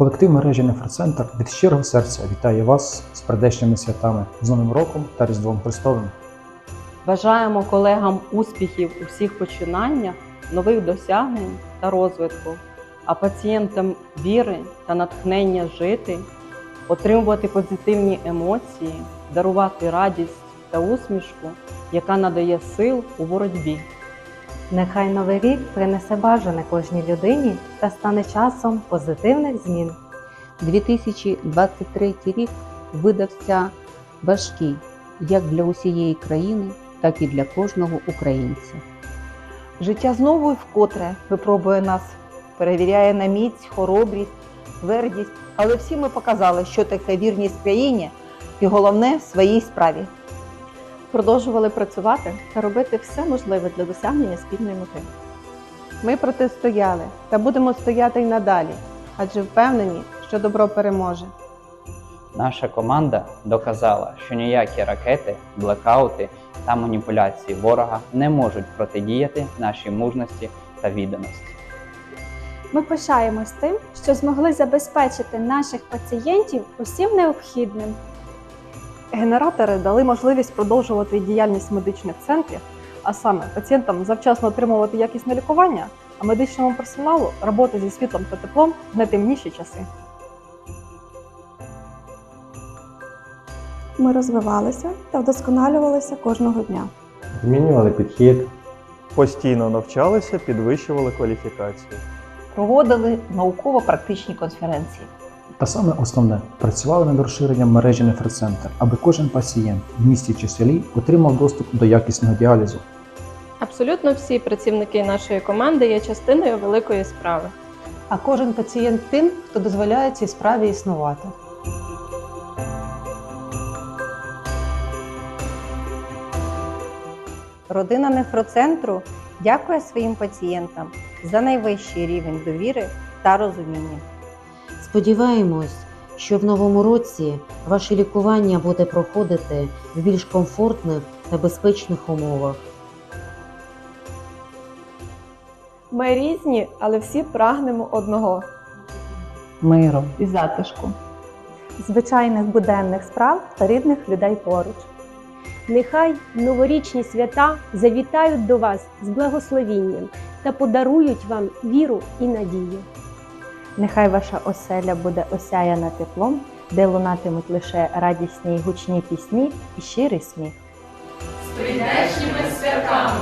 Колектив мережі Нефроцентр від щирого серця вітає вас з прийдешніми святами з Новим роком та Різдвом Христовим. Бажаємо колегам успіхів у всіх починаннях, нових досягнень та розвитку, а пацієнтам віри та натхнення жити, отримувати позитивні емоції, дарувати радість та усмішку, яка надає сил у боротьбі. Нехай новий рік принесе бажане кожній людині та стане часом позитивних змін. 2023 рік видався важкий як для усієї країни, так і для кожного українця. Життя знову і вкотре випробує нас, перевіряє на міць, хоробрість, твердість. Але всі ми показали, що таке вірність країні і головне в своїй справі. продовжували працювати та робити все можливе для досягнення спільної мети. Ми протистояли та будемо стояти й надалі, адже впевнені, що добро переможе. Наша команда доказала, що ніякі ракети, блекаути та маніпуляції ворога не можуть протидіяти нашій мужності та відданості. Ми пишаємось тим, що змогли забезпечити наших пацієнтів усім необхідним. Генератори дали можливість продовжувати діяльність медичних центрів, а саме пацієнтам завчасно отримувати якісне лікування, а медичному персоналу роботи зі світлом та теплом в найтемніші часи. Ми розвивалися та вдосконалювалися кожного дня. Змінювали підхід, Постійно навчалися, підвищували кваліфікацію. Проводили науково-практичні конференції. Та саме основне працювали над розширенням мережі Нефроцентр, аби кожен пацієнт в місті чи селі отримав доступ до якісного діалізу. Абсолютно всі працівники нашої команди є частиною великої справи. А кожен пацієнт тим, хто дозволяє цій справі існувати. Родина нефроцентру дякує своїм пацієнтам за найвищий рівень довіри та розуміння. Сподіваємось, що в новому році ваше лікування буде проходити в більш комфортних та безпечних умовах. Ми різні, але всі прагнемо одного. Миру і затишку. Звичайних буденних справ та рідних людей поруч. Нехай новорічні свята завітають до вас з благословінням та подарують вам віру і надію. Нехай ваша оселя буде осяяна теплом, де лунатимуть лише радісні й гучні пісні і щирий сміх. З прийдешніми святами,